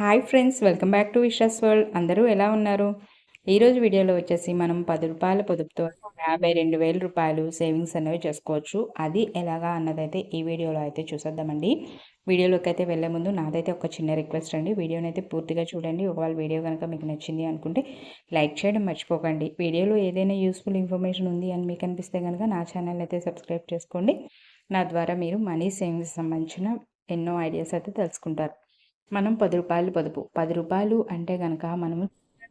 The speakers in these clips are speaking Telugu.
Hi friends welcome back to wishes world. అందరూ ఎలా ఉన్నారు? ఈరోజు వీడియోలో వచ్చేసి మనం పది రూపాయల పొదుపుతో యాభై రెండు వేల రూపాయలు సేవింగ్స్ అనేవి చేసుకోవచ్చు. అది ఎలాగా అన్నదైతే ఈ వీడియోలో అయితే చూసేద్దామండి. వీడియోలోకి అయితే వెళ్ళే ముందు నాదైతే ఒక చిన్న రిక్వెస్ట్ అండి. వీడియోని అయితే పూర్తిగా చూడండి. ఒకవేళ వీడియో కనుక మీకు నచ్చింది అనుకుంటే లైక్ చేయడం మర్చిపోకండి. వీడియోలో ఏదైనా యూస్ఫుల్ ఇన్ఫర్మేషన్ ఉంది అని మీకు అనిపిస్తే కనుక నా ఛానల్ అయితే సబ్స్క్రైబ్ చేసుకోండి. నా ద్వారా మీరు మనీ సేవింగ్స్ సంబంధించిన ఎన్నో ఐడియాస్ అయితే తెలుసుకుంటారు. మనం పది రూపాయలు పొదుపు. పది రూపాయలు అంటే కనుక మనము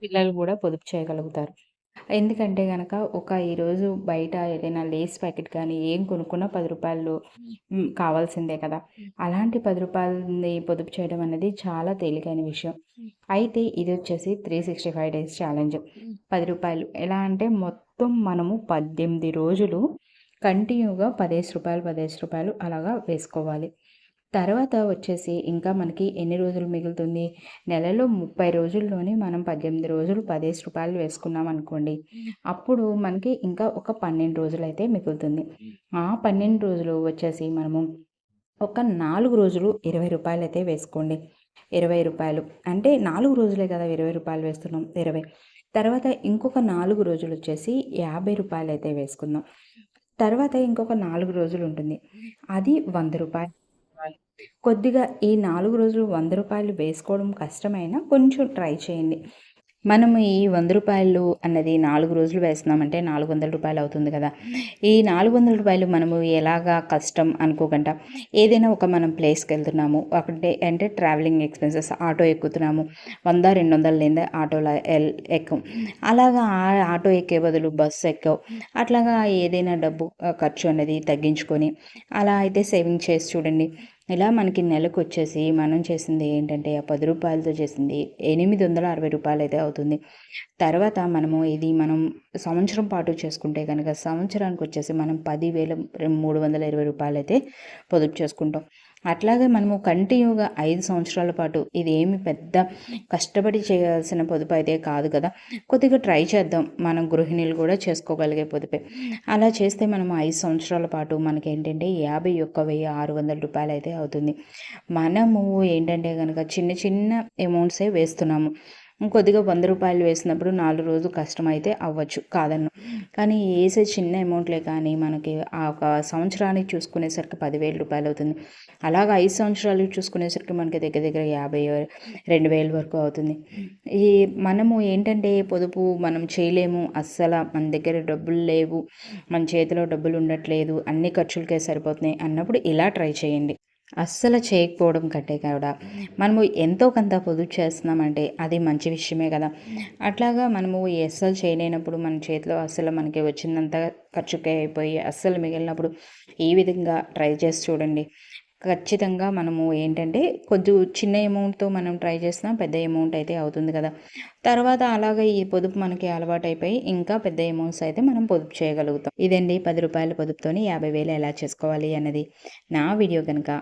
పిల్లలు కూడా పొదుపు చేయగలుగుతారు. ఎందుకంటే కనుక ఒక ఈరోజు బయట ఏదైనా లేస్ ప్యాకెట్ కానీ ఏం కొనుక్కున్నా పది రూపాయలు కావాల్సిందే కదా. అలాంటి పది రూపాయలని పొదుపు చేయడం అనేది చాలా తేలికైన విషయం. అయితే ఇది వచ్చేసి three sixty five days challenge పది రూపాయలు ఎలా అంటే మొత్తం మనము పద్దెనిమిది రోజులు కంటిన్యూగా పదిహేను రూపాయలు పదిహేను రూపాయలు అలాగా వేసుకోవాలి. తర్వాత వచ్చేసి ఇంకా మనకి ఎన్ని రోజులు మిగులుతుంది? నెలలో ముప్పై రోజుల్లోనే మనం పద్దెనిమిది రోజులు పదిహేను రూపాయలు వేసుకున్నాం అనుకోండి. అప్పుడు మనకి ఇంకా ఒక పన్నెండు రోజులు అయితే మిగులుతుంది. ఆ పన్నెండు రోజులు వచ్చేసి మనము ఒక నాలుగు రోజులు ఇరవై రూపాయలు అయితే వేసుకోండి. ఇరవై రూపాయలు. అంటే నాలుగు రోజులే కదా ఇరవై రూపాయలు వేస్తున్నాం ఇరవై. తర్వాత ఇంకొక నాలుగు రోజులు వచ్చేసి యాభై రూపాయలు అయితే వేసుకుందాం. తర్వాత ఇంకొక నాలుగు రోజులు ఉంటుంది. అది వంద రూపాయలు. కొద్దిగా ఈ నాలుగు రోజులు వంద రూపాయలు వేసుకోవడం కష్టమైనా కొంచెం ట్రై చేయండి. మనము ఈ వంద రూపాయలు అన్నది నాలుగు రోజులు వేస్తున్నామంటే నాలుగు వందల రూపాయలు అవుతుంది కదా. ఈ నాలుగు వందల రూపాయలు మనము ఎలాగా కష్టం అనుకోకుండా ఏదైనా ఒక మనం ప్లేస్కి వెళ్తున్నాము అక్కడే అంటే ట్రావెలింగ్ ఎక్స్పెన్సెస్ ఆటో ఎక్కుతున్నాము వంద రెండు వందల లేదా ఆటోలో ఎల్ ఎక్కం. అలాగా ఆటో ఎక్కే బదులు బస్సు ఎక్కవు అట్లాగా ఏదైనా డబ్బు ఖర్చు అనేది తగ్గించుకొని అలా అయితే సేవింగ్ చేసి చూడండి. ఇలా మనకి నెలకు వచ్చేసి మనం చేసింది ఏంటంటే ఆ పది రూపాయలతో చేసింది ఎనిమిది వందల అరవై రూపాయలు అయితే అవుతుంది. తర్వాత మనము ఇది మనం సంవత్సరం పాటు చేసుకుంటే కనుక సంవత్సరానికి వచ్చేసి మనం పదివేల మూడు వందల ఇరవై రూపాయలు అయితే పొదుపు చేసుకుంటాం. అట్లాగే మనము కంటిన్యూగా ఐదు సంవత్సరాల పాటు ఇది ఏమి పెద్ద కష్టపడి చేయాల్సిన పొదుపు అయితే కాదు కదా. కొద్దిగా ట్రై చేద్దాం. మనం గృహిణీలు కూడా చేసుకోగలిగే పొదుపే. అలా చేస్తే మనం ఐదు సంవత్సరాల పాటు మనకి ఏంటంటే యాభై ఒక్క వెయ్యి ఆరు వందల రూపాయలు అయితే అవుతుంది. మనము ఏంటంటే కనుక చిన్న చిన్న అమౌంట్సే వేస్తున్నాము. కొద్దిగా వంద రూపాయలు వేసినప్పుడు నాలుగు రోజులు కష్టమైతే అవ్వచ్చు కాదన్ను. కానీ వేసే చిన్న అమౌంట్లే కానీ మనకి ఆ ఒక సంవత్సరానికి చూసుకునేసరికి పదివేల రూపాయలు అవుతుంది. అలాగ ఐదు సంవత్సరాలు చూసుకునేసరికి మనకి దగ్గర దగ్గర యాభై రెండు వేల వరకు అవుతుంది. ఈ మనము ఏంటంటే పొదుపు మనం చేయలేము. అస్సలు మన దగ్గర డబ్బులు లేవు. మన చేతిలో డబ్బులు ఉండట్లేదు. అన్ని ఖర్చులకే సరిపోతున్నాయి అన్నప్పుడు ఇలా ట్రై చేయండి. అస్సలు చేయకపోవడం కట్టే కూడా. మనము ఎంతో కొంత పొదుపు చేస్తున్నామంటే అది మంచి విషయమే కదా. అట్లాగా మనము అస్సలు చేయలేనప్పుడు మన చేతిలో అస్సలు మనకి వచ్చిందంత ఖర్చుకే అయిపోయి అస్సలు మిగిలినప్పుడు ఈ విధంగా ట్రై చేసి చూడండి. ఖచ్చితంగా మనము ఏంటంటే కొద్ది చిన్న అమౌంట్తో మనం ట్రై చేసినా పెద్ద అమౌంట్ అయితే అవుతుంది కదా. తర్వాత అలాగే ఈ పొదుపు మనకి అలవాటు అయిపోయి ఇంకా పెద్ద అమౌంట్స్ అయితే మనం పొదుపు చేయగలుగుతాం. ఇదండి పది రూపాయల పొదుపుతోని యాభై వేలు ఎలా చేసుకోవాలి అన్నది. నా వీడియో కనుక